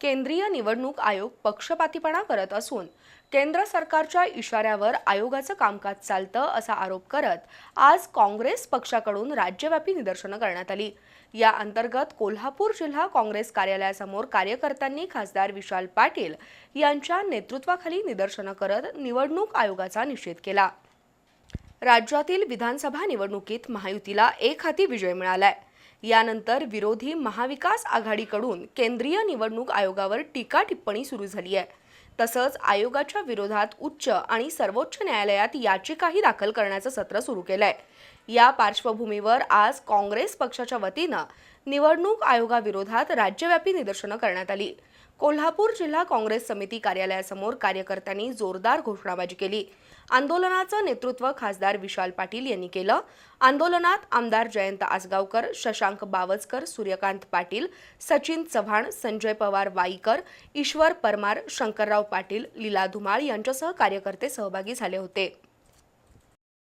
केंद्रीय निवडणूक आयोग पक्षपातीपणा करत असून केंद्र सरकारच्या इशाऱ्यावर आयोगाचं कामकाज चालतं असा आरोप करत आज काँग्रेस पक्षाकडून राज्यव्यापी निदर्शनं करण्यात आली. या अंतर्गत कोल्हापूर जिल्हा काँग्रेस कार्यालयासमोर कार्यकर्त्यांनी खासदार विशाल पाटील यांच्या नेतृत्वाखाली निदर्शनं करत निवडणूक आयोगाचा निषेध केला. राज्यातील विधानसभा निवडणुकीत महायुतीला एक हाती विजय मिळालाय. यानंतर विरोधी महाविकास आघाडीकडून केंद्रीय निवडणूक आयोगावर टीका टिप्पणी सुरू झाली आहे. तसंच आयोगाच्या विरोधात उच्च आणि सर्वोच्च न्यायालयात याचिकाही दाखल करण्याचं सत्र सुरू केलंय. या पार्श्वभूमीवर आज काँग्रेस पक्षाच्या वतीनं निवडणूक आयोगाविरोधात राज्यव्यापी निदर्शनं करण्यात आली. कोल्हापूर जिल्हा काँग्रेस समिती कार्यालयासमोर कार्यकर्त्यांनी जोरदार घोषणाबाजी केली. आंदोलनाचं नेतृत्व खासदार विशाल पाटील यांनी केलं. आंदोलनात आमदार जयंत आसगावकर शशांक बावचकर सूर्यकांत पाटील सचिन चव्हाण संजय पवार वाईकर ईश्वर परमार शंकरराव पाटील लीला धुमाळ यांच्यासह कार्यकर्ते सहभागी झाले होते.